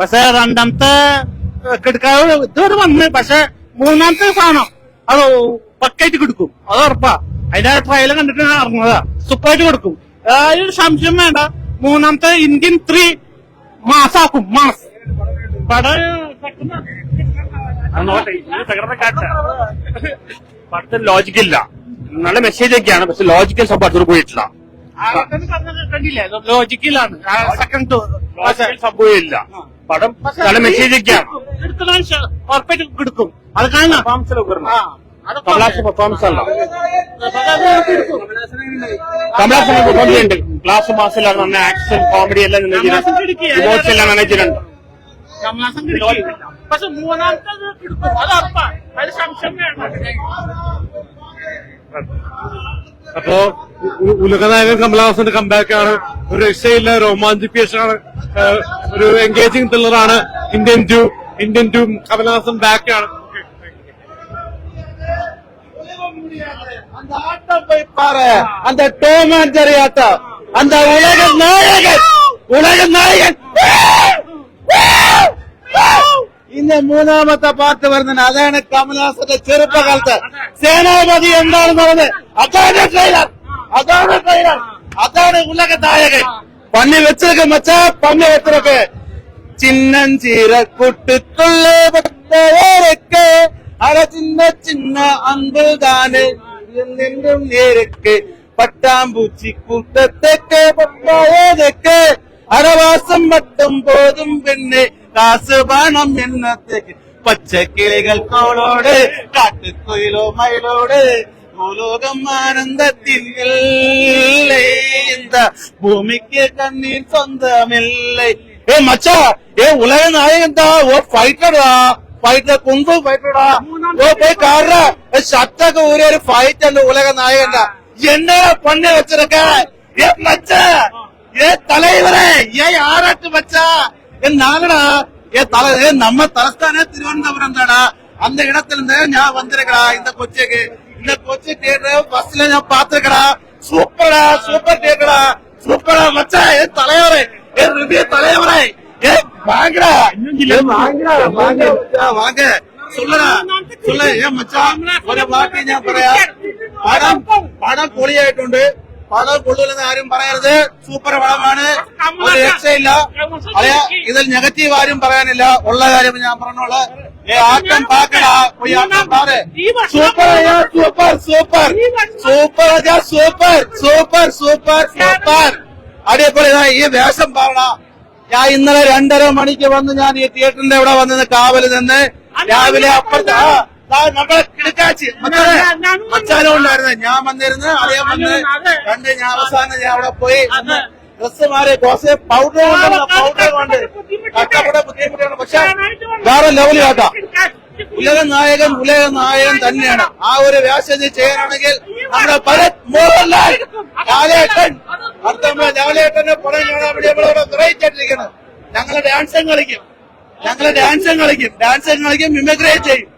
പക്ഷെ രണ്ടാമത്തെ കിടക്കാവ് ഇതുവരെ വന്ന്. പക്ഷെ മൂന്നാമത്തെ സാധനം അത് പക്കായിട്ട് കൊടുക്കും. അത് ഉറപ്പാ. അതിന്റെ ട്രയൽ കണ്ടിട്ട് ഇറങ്ങുന്നതാ. സൂപ്പറായിട്ട് കൊടുക്കും. ഒരു സംശയം വേണ്ട. മൂന്നാമത്തെ ഇന്ത്യൻ ത്രീ മാസാക്കും മാസ് പടം പടത്തിൽ ലോജിക്കില്ല നല്ല മെസ്സേജ് ഒക്കെയാണ് പക്ഷെ ലോജിക്കൽ സബ് അടുത്തോട് പോയിട്ടില്ല ലോജിക്കലാണ് സെക്കൻഡ് ലോജിക്കൽ സംഭവമില്ല പടം നല്ല മെസ്സേജ് ഒക്കെയാണ് ഉറപ്പായിട്ട് കൊടുക്കും അത് കാണാം ആ, അത് കമലാസ് പെർഫോമൻസ് അല്ല കൊടുക്കും. കമലാസ് പെർഫോമൻസ് ഉണ്ട് ക്ലാസ് മാസിലാണ് നല്ല ആക്ഷൻ കോമഡി എല്ലാം. ഇമോഷൻ എല്ലാം നനച്ചിട്ടുണ്ട്. പക്ഷെ മൂന്നാമത്തെ അത് കൊടുക്കും അത് സംശയം വേണ്ട. അപ്പോ ഉ- ഉ- ഉലകനായകൻ കമലഹാസന്റെ കമ്പാക്ക് ആണ് ഒരു രക്ഷയില്ല റൊമാൻറ്റിക്കേഷൻ ആണ് ഏഹ് ഒരു engaging ത്രില്ലറാണ് Indian two Indian two Kamal Haasan back ആണ് அந்த ஆட்டம் போய் பாரு அந்த டோமான் ஜெரி ஆட்டம் அந்த உலக நாயகன் உலக நாயகன் இந்த മൂന്നാമത്തെ പാട്ട് വരുന്നത് അതാണ് കമലഹാസന്റെ ചെറുപ്പകാലത്ത് സേനാപതി എന്താണ് പറഞ്ഞത് അതാണ് ട്രെയിലർ അതാണ് ട്രെയിലർ അതാണ് ഉലക നായകൻ പന്നി വെച്ചിരക്ക് മച്ച പന്നി വെച്ചിരക്ക് ചിന്നം ചീര കുട്ടിത്തുള്ളേ ഭക്തരക്ക് അര ചിന്ന ചിന്ന അൻപ് താന് നിന്നും നേരക്ക് പട്ടാമ്പൂച്ചി കൂട്ടത്തേക്ക് പട്ടായതൊക്കെ അരവാസം വട്ടും പോതും പിന്നെ കാസ് പണം എന്നത്തേക്ക് பச்சை கிளைகள் தோளோடு காட்டு குயிலோ மயிலோடு பூலோகம் ஆனந்தத்தில் இல்லை இந்த பூமிக்கு கண்ணீர் சொந்தமில்லை. ஏ மச்சா ஏ உலக நாயகன்டா ஓ ஃபைட்டர்டா ஃபைட்டர் குங்கு ஃபைட்டர்டா ஓ போய் காடுறா சத்தக்கு ஒரே ஒரு ஃபைட் அந்த உலக நாயகன்டா. என்ன பண்ண வச்சிருக்க? ஏ மச்சா ஏ தலைவரே ஏ ஆராட்டு மச்சா. என் நாங்கடா ஏ தலை ஏ நம்ம தலஸ்தானே திருவனந்தபுரம் தாடா அந்த இடத்துல இருந்து நான் வந்திருக்கடா இந்த கொச்சிக்கு இந்த கொச்சி தியேட்டர் பஸ்ல நான் பாத்துருக்கடா சூப்பரா சூப்பர் தியேட்டரா சூப்பரா மச்சா ஏ தலைவரே ஏ ரிவ்யூ தலைவரே ஏ வாங்கடா ஏ வாங்கடா வாங்க மச்சா, வாங்க சொல்லுடா சொல்லு ഏ മച്ചാ ഒരു വാക്ക് ഞാൻ പറയാ പടം പടം പടം കൊള്ളൂലെന്ന് ആരും പറയരുത്. സൂപ്പർ വളമാണ് ഒരു രക്ഷയില്ല. അതെ ഇതിൽ നെഗറ്റീവ് ആരും പറയാനില്ല. ഉള്ള കാര്യം ഞാൻ പറഞ്ഞോളൂ. ആട്ടം പാക്കടാ പോയി ആട്ടം പാറ് super super super super super super super super ഇതാ ഈ വേഷം പാറണ ഞാൻ ഇന്നലെ രണ്ടര മണിക്ക് വന്ന് ഞാൻ ഈ തിയേറ്ററിന്റെ ഇവിടെ വന്ന് കാവൽ നിന്ന് രാവിലെ അപ്പുറത്ത് നമ്മളെ കിടക്കാച്ചി. ഞാൻ വന്നിരുന്ന് അറിയാൻ വന്ന് കണ്ട് ഞാൻ അവസാനം ഞാൻ അവിടെ പോയി. ഡ്രസ് മാറി കുറച്ച് പൗഡർ കൊണ്ട് പൗഡർ കൊണ്ട് കഷ്ടപ്പെട്ട ബുദ്ധിമുട്ടാണ് പക്ഷെ വേറെ ലെവൽ കേട്ടാ ഉലക നായകൻ ഉലക നായകൻ തന്നെയാണ്. ആ ഒരു വ്യാസം ചെയ്യാനാണെങ്കിൽ നമ്മുടെ ഭരത് മോഹൻലാൽ ലാലേട്ടൻ. അടുത്ത ലാലേട്ടന്റെ പടം കാണാൻ വേണ്ടി നമ്മളിവിടെ ഞങ്ങളെ ഞങ്ങൾ ഡാൻസും കളിക്കും. ഞങ്ങളെ ഡാൻസും കളിക്കും. ഡാൻസും കളിക്കും മിമിഗ്രേറ്റ് ചെയ്യും.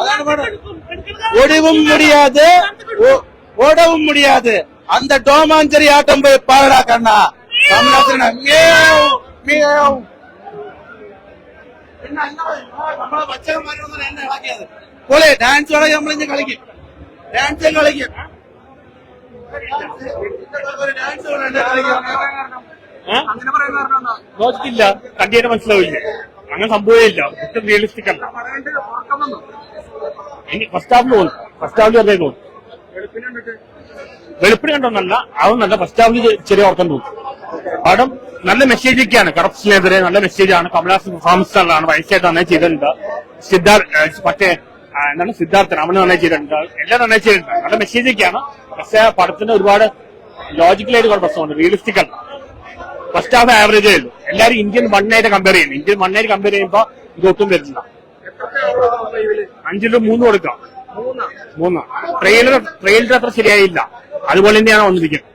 അതാണ് പടം ഒടിവും മുടിയാതെ ഓ- ഓടവും മുടിയാതെ அந்த டோமாஞ்சரி ஆட்டம் போய் பாடா கண்ணா கமலாசன மியாவ் மியாவ் പിന്നെ അല്ല, നമ്മളെ ബച്ചകന്മാരൊന്നും എന്നെ ഇളക്കിയത് പോലെ ഡാൻസ് കളി നമ്മളിഞ്ഞ് കളിക്കും ഡാൻസ് കളിക്കും ഒരു ഡാൻസ് കളിക്കും ലോജിക്കില്ല കണ്ടിട്ട് മനസ്സിലാവില്ല അങ്ങനെ സംഭവമില്ല ഒട്ടും റിയലിസ്റ്റിക് അല്ല ഫസ്റ്റ് ഹാഫിൽ തോന്നി ഫസ്റ്റ് ഹാഫിൽ വെറുതെ തോന്നി വെളുപ്പിന് കണ്ടോന്നല്ല അതൊന്നല്ല ഫസ്റ്റ് ഹാഫിൽ ചെറിയ ഓർക്കം തോന്നി. പടം നല്ല മെസ്സേജ് ഒക്കെയാണ് കറപ്ഷനെതിരെ നല്ല മെസ്സേജാണ്. കമലാസ് ആണ് വയസ്സായിട്ട് നന്നായി ചെയ്തിട്ടുണ്ട്. സിദ്ധാർത്ഥ് മറ്റേ എന്താണ്? സിദ്ധാർത്ഥൻ അവന് നന്നായി ചെയ്തിട്ടുണ്ട്. എല്ലാം നന്നായി ചെയ്തിട്ടുണ്ട്. നല്ല മെസ്സേജ് ഒക്കെയാണ് പക്ഷെ പടത്തിന് ഒരുപാട് ലോജിക്കലായിട്ട് കുറെ പ്രശ്നമുണ്ട്. റിയലിസ്റ്റിക് അല്ല. ഫസ്റ്റ് ഹാഫ് ആവറേജേ ഉള്ളൂ എല്ലാവരും ഇന്ത്യൻ വണ്ണായിട്ട് കമ്പയർ ചെയ്യുന്നു. ഇന്ത്യൻ വണ്ണായിട്ട് കമ്പയർ ചെയ്യുമ്പോൾ ഇതൊട്ടും വരുന്നില്ല. അഞ്ചിലും മൂന്ന് കൊടുക്കാം മൂന്ന്. ട്രെയിലർ ട്രെയിലർ അത്ര ശരിയായില്ല. അതുപോലെ തന്നെയാണ് വന്നിരിക്കുന്നത്.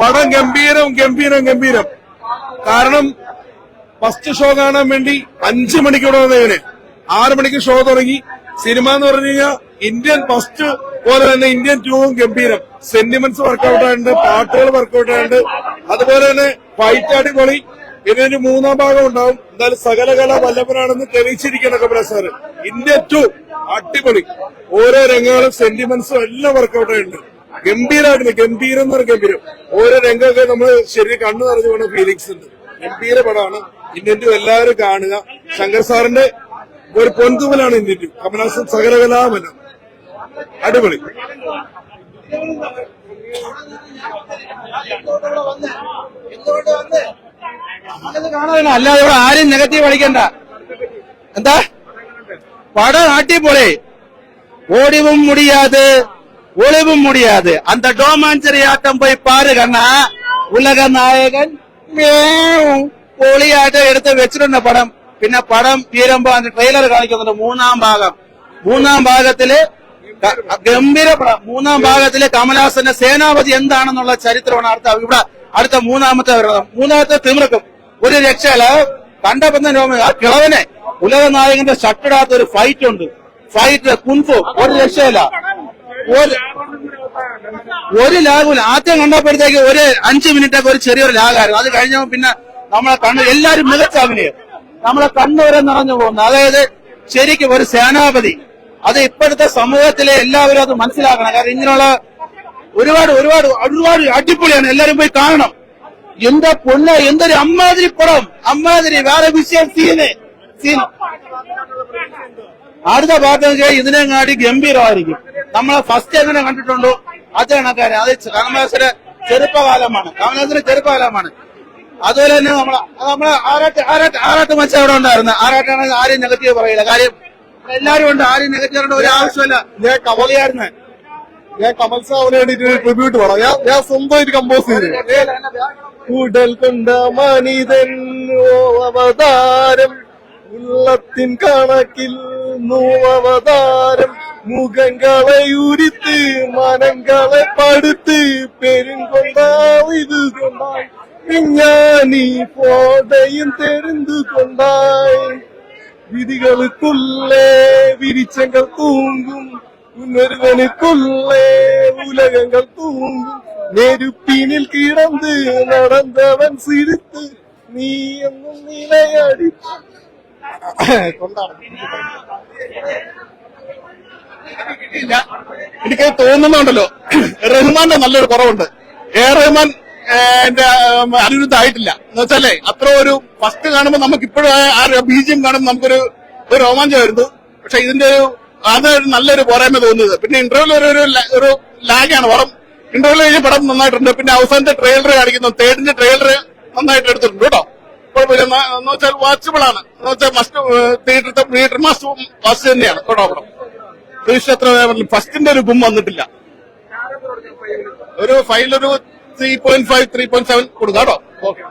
പടം ഗംഭീരം ഗംഭീരം ഗംഭീരം. കാരണം ഫസ്റ്റ് ഷോ കാണാൻ വേണ്ടി അഞ്ചു മണിക്ക് ഇവിടെ ഇവന് ആറ് മണിക്ക് ഷോ തുടങ്ങി. സിനിമ എന്ന് പറഞ്ഞു കഴിഞ്ഞാൽ ഇന്ത്യൻ ഫസ്റ്റ് പോലെ തന്നെ ഇന്ത്യൻ ടൂവും ഗംഭീരം. സെന്റിമെന്റ്സ് വർക്കൗട്ട് ആയിട്ടുണ്ട് പാട്ടുകൾ വർക്കൗട്ട് ആയിട്ടുണ്ട്. അതുപോലെ തന്നെ ഫൈറ്റ് അടിപൊളി. ഇതിന് മൂന്നാം ഭാഗം ഉണ്ടാവും. എന്തായാലും സകലകല വല്ലഭനാണെന്ന് തെളിയിച്ചിരിക്കണം കപില സാറ്. ഇന്ത്യ ടു അടിപൊളി. ഓരോ രംഗങ്ങളും സെന്റിമെന്റ്സും എല്ലാം വർക്കൗട്ട് ഉണ്ട് ഗംഭീരായിട്ട് ഗംഭീരം എന്ന് പറഞ്ഞ ഗംഭീരം. ഓരോ രംഗമൊക്കെ നമ്മൾ ശരി കണ്ണു നിറഞ്ഞു പോകുന്ന ഫീലിങ്സ് ഉണ്ട്. ഗംഭീര പടമാണ്. ഇന്ത്യൻ എല്ലാവരും കാണുക. ശങ്കർ സാറിന്റെ ഒരു പൊൻതുമലാണ് ഇന്ത്യൻ ടു. കമലഹാസൻ സകലകലാമനം അടിപൊളി. കാണാനില്ല അല്ലാതെ ഇവിടെ ആരും നെഗറ്റീവ് അടിക്കണ്ട എന്താ? പട നാട്ടി പോലെ ഓടിവും മുടിയാതെ ഒളിവും മുടിയാതെ. അന്ത ഡോമാഞ്ചറി ആട്ടം പോയി പാറ് കണ്ണ. ഉലക നായകൻ പൊളിയായിട്ട് എടുത്ത് വെച്ചിട്ടുണ്ട് പടം. പിന്നെ പടം തീരുമ്പോ ട്രെയിലർ കാണിക്കുന്നുണ്ട് മൂന്നാം ഭാഗം. മൂന്നാം ഭാഗത്തിൽ ഗംഭീര മൂന്നാം ഭാഗത്തിൽ കമലഹാസന്റെ സേനാപതി എന്താണെന്നുള്ള ചരിത്രമാണ് അടുത്ത ഇവിടെ അടുത്ത മൂന്നാമത്തെ മൂന്നാമത്തെ തിമിർക്കും ഒരു രക്ഷയിൽ കണ്ടപ്പോ തന്നെ ഓർമ്മ, ആ കിളവനെ ഉലക നായകന്റെ ഷട്ടിടാത്ത ഒരു ഫൈറ്റ് ഉണ്ട്. ഫൈറ്റ് കുൻഫു ഒരു രക്ഷയില്ല. ഒരു ലാഗുമില്ല ആദ്യം കണ്ടപ്പോഴത്തേക്ക് ഒരു അഞ്ചു മിനിറ്റ് ഒക്കെ ഒരു ചെറിയൊരു ലാഗായിരുന്നു. അത് കഴിഞ്ഞപ്പോൾ പിന്നെ നമ്മളെ കണ്ണ് എല്ലാരും മികച്ച അഭിനയം. നമ്മളെ കണ്ണുവരെ നിറഞ്ഞു പോകുന്നു. അതായത് ശരിക്കും ഒരു സേനാപതി. അത് ഇപ്പോഴത്തെ സമൂഹത്തിലെ എല്ലാവരും അത് മനസ്സിലാക്കണം. കാരണം ഇങ്ങനെയുള്ള ഒരുപാട് ഒരുപാട് ഒരുപാട് അടിപൊളിയാണ്. എല്ലാരും പോയി കാണണം. എന്താ പൊന്ന? എന്തൊരു അമ്മാതിരി പടം? അമ്മാതിരി വേറെ വിഷയം സീന് സീൻ അടുത്ത പാട്ട് ഇതിനെങ്ങാടി ഗംഭീരമായിരിക്കും. നമ്മളെ ഫസ്റ്റ് എങ്ങനെ കണ്ടിട്ടുണ്ടോ? അത് കണക്കാരെ അത് കമലഹാസന്റെ ചെറുപ്പകാലമാണ്. കമലഹാസന്റെ ചെറുപ്പകാലമാണ്. അതുപോലെ തന്നെ നമ്മളെ നമ്മളെ ആരാട്ട് ആരാട്ട് ആരാട്ട് മച്ച അവിടെ ഉണ്ടായിരുന്നു. ആരാട്ടാണെങ്കിൽ ആരും നെഗറ്റീവ് പറയില്ല. കാര്യം എല്ലാരും ഉണ്ട്. ആരും നെഗറ്റീവ് ഒരു ആവശ്യമില്ല. കവളിയായിരുന്നു. ഞാൻ കമൽ സാവനെ വേണ്ടിട്ട് ഒരു ട്രിബ്യൂട്ട് പാടാം ഞാൻ ഞാൻ സ്വന്തമായിട്ട് കമ്പോസ് ഉടൽ കൊണ്ട മനിതൻ അവതാരം ഉള്ളത്തിൻ കണക്കിൽ അവതാരം മുഖങ്ങളെ ഉരുത്ത് മനങ്ങളെ പടുത്ത് പെരുങ്കൊണ്ടാവിത് കൊണ്ടായി. പോടയും തെരുന്തു കൊണ്ടായി. വിധികൾക്കുള്ളേ വിരിച്ചങ്ങൾ തൂങ്ങും. உணர்வனுக்குள்ளே உலகங்கள் தூங்கும் நெருப்பினில் கிடந்து நடந்தவன் சிரித்து நீ என்னும் நிலையடி എനിക്ക് തോന്നുന്നുണ്ടല്ലോ റഹ്മാന്റെ നല്ലൊരു കുറവുണ്ട് എ റഹ്മാൻ ഏ, എന്റെ അനിരുദ്ധ ആയിട്ടില്ല എന്ന് വെച്ചാലേ അത്ര ഒരു ഫസ്റ്റ് കാണുമ്പോൾ നമുക്ക് ഇപ്പോഴും ആ ബീജിയം കാണുമ്പോൾ നമുക്കൊരു ഒരു രോമാഞ്ചമായിരുന്നു പക്ഷെ ഇതിന്റെ ഒരു അത് നല്ലൊരു പോരായ്മ തോന്നിയത്. പിന്നെ ഇന്റർവ്യൂൽ ഒരു ഒരു ലാഗാണ് പടം ഇന്റർവ്യൂ കഴിഞ്ഞ പടം നന്നായിട്ടുണ്ട്. പിന്നെ അവസാനത്തെ ട്രെയിലർ കാണിക്കുന്നു. തേർഡിന്റെ ട്രെയിലർ നന്നായിട്ട് എടുത്തിട്ടുണ്ട് കേട്ടോ. കുഴപ്പമില്ല. എന്ന് വെച്ചാൽ വാച്ചബിൾ ആണ്. എന്ന് വെച്ചാൽ must theatre theatre master watch തന്നെയാണ് കേട്ടോ പടം. എത്ര ഫസ്റ്റിന്റെ ഒരു ഗും വന്നിട്ടില്ല. ഒരു ഫൈനൽ ഒരു three point five three point seven കൊടുക്കാം കേട്ടോ. ഓക്കെ.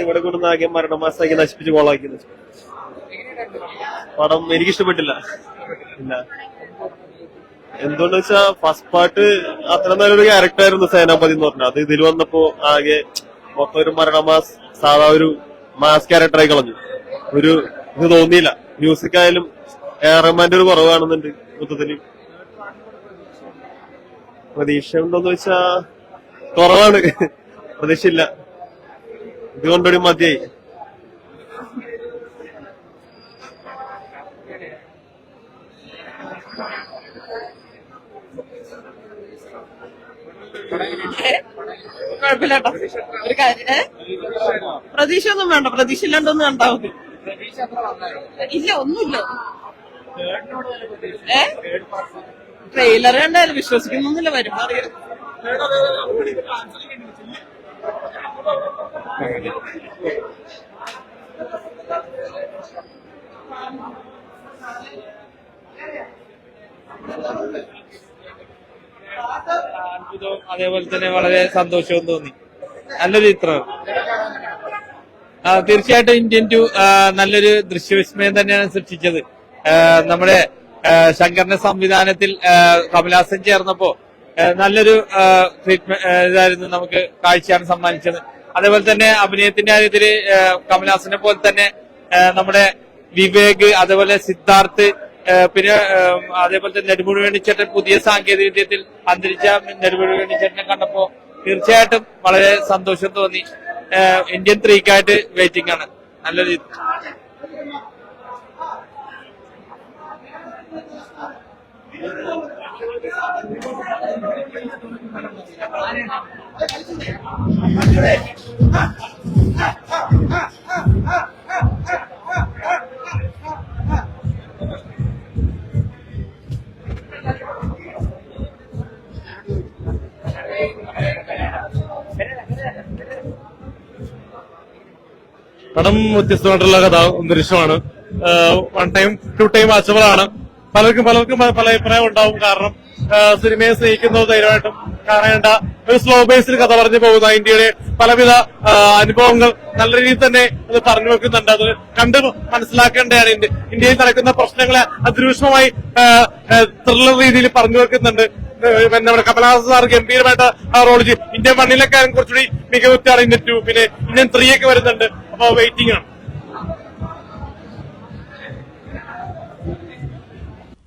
ഇവിടെ കൊണ്ടുവന്നാകെ മരണമാസാക്കി നശിപ്പിച്ച് കോളാക്കി പടം എനിക്ക് ഇഷ്ടപ്പെട്ടില്ല ഇല്ല. എന്തുകൊണ്ട് വെച്ചാ ഫസ്റ്റ് പാർട്ട് അത്ര നല്ലൊരു ക്യാരക്ടർ ആയിരുന്നു സേനാപതി എന്ന് പറഞ്ഞത് അത് ഇതിൽ വന്നപ്പോ ആകെ മൊത്തം ഒരു മരണമാസ് സാധാ ഒരു മാസ് ക്യാരക്ടറായി കളഞ്ഞു. ഒരു ഇത് തോന്നിയില്ല. മ്യൂസിക് ആയാലും എ ആർ റഹ്മാന്റെ ഒരു കുറവ് കാണുന്നുണ്ട് മൊത്തത്തിൽ? പ്രതീക്ഷ ഉണ്ടോന്ന് വെച്ചാ കുറവാണ്. പ്രതീക്ഷയില്ല. ഇതുകൊണ്ടൊരു മതിയായി? പ്രതീക്ഷ ഒന്നും വേണ്ട. പ്രതീക്ഷ ഇല്ലാണ്ടൊന്നും കണ്ടാവും ഇല്ല ഒന്നുമില്ല. ഏ? ട്രെയിലർ കണ്ടാലും വിശ്വസിക്കുന്നൊന്നുമില്ല വരുമ്പോ അതേപോലെ തന്നെ വളരെ സന്തോഷവും തോന്നി. നല്ലൊരു ചിത്രം. തീർച്ചയായിട്ടും ഇന്ത്യൻ ടു നല്ലൊരു ദൃശ്യവിസ്മയം തന്നെയാണ് സൃഷ്ടിച്ചത്. നമ്മുടെ ശങ്കറിന്റെ സംവിധാനത്തിൽ കമലഹാസൻ ചേർന്നപ്പോ നല്ലൊരു ട്രീറ്റ്മെന്റ് ഇതായിരുന്നു നമുക്ക് കാഴ്ചയാണ് സമ്മാനിച്ചത്. അതേപോലെ തന്നെ അഭിനയത്തിന്റെ കാര്യത്തിൽ കമൽഹാസനെ പോലെ തന്നെ നമ്മുടെ വിവേക് അതേപോലെ സിദ്ധാർത്ഥ് പിന്നെ അതേപോലെ തന്നെ നെടുമുടി വേണിച്ചേട്ടൻ പുതിയ സാങ്കേതിക വിദ്യത്തിൽ അന്തരിച്ച നെടുമുടി വേണിച്ചേട്ടനെ കണ്ടപ്പോ തീർച്ചയായിട്ടും വളരെ സന്തോഷം തോന്നി. ഇന്ത്യൻ ത്രീക്കായിട്ട് വെയിറ്റിംഗ് ആണ്. നല്ലൊരു പടം വ്യത്യസ്തമായിട്ടുള്ള കഥ അന്തരീക്ഷമാണ് വൺ ടൈം ടു ടൈം വാച്ചബിളാണ് പലർക്കും പലർക്കും പല അഭിപ്രായം ഉണ്ടാവും. കാരണം സിനിമയെ സ്നേഹിക്കുന്നത് ധൈര്യമായിട്ടും കാണേണ്ട ഒരു സ്ലോ ബേസിൽ കഥ പറഞ്ഞു പോകുന്ന ഇന്ത്യയുടെ പലവിധ അനുഭവങ്ങൾ നല്ല രീതിയിൽ തന്നെ അത് പറഞ്ഞു വെക്കുന്നുണ്ട്. അത് കണ്ട് മനസ്സിലാക്കേണ്ടതാണ്. ഇന്ത്യ ഇന്ത്യയിൽ നടക്കുന്ന പ്രശ്നങ്ങളെ അതിരൂക്ഷമായി ത്രില്ലർ രീതിയിൽ പറഞ്ഞു വെക്കുന്നുണ്ട്. നമ്മുടെ കമലഹാസൻ സാർ ഗംഭീരമായിട്ട് ആ റോൾ ചെയ്യും ഇന്ത്യൻ മണ്ണിലേക്കാരും കുറച്ചുകൂടി മികവുറ്റാണ് ഇന്ത്യൻ ടു പിന്നെ ഇന്ത്യൻ ത്രീ ഒക്കെ വരുന്നുണ്ട്. അപ്പൊ വെയിറ്റിംഗ് ആണ്.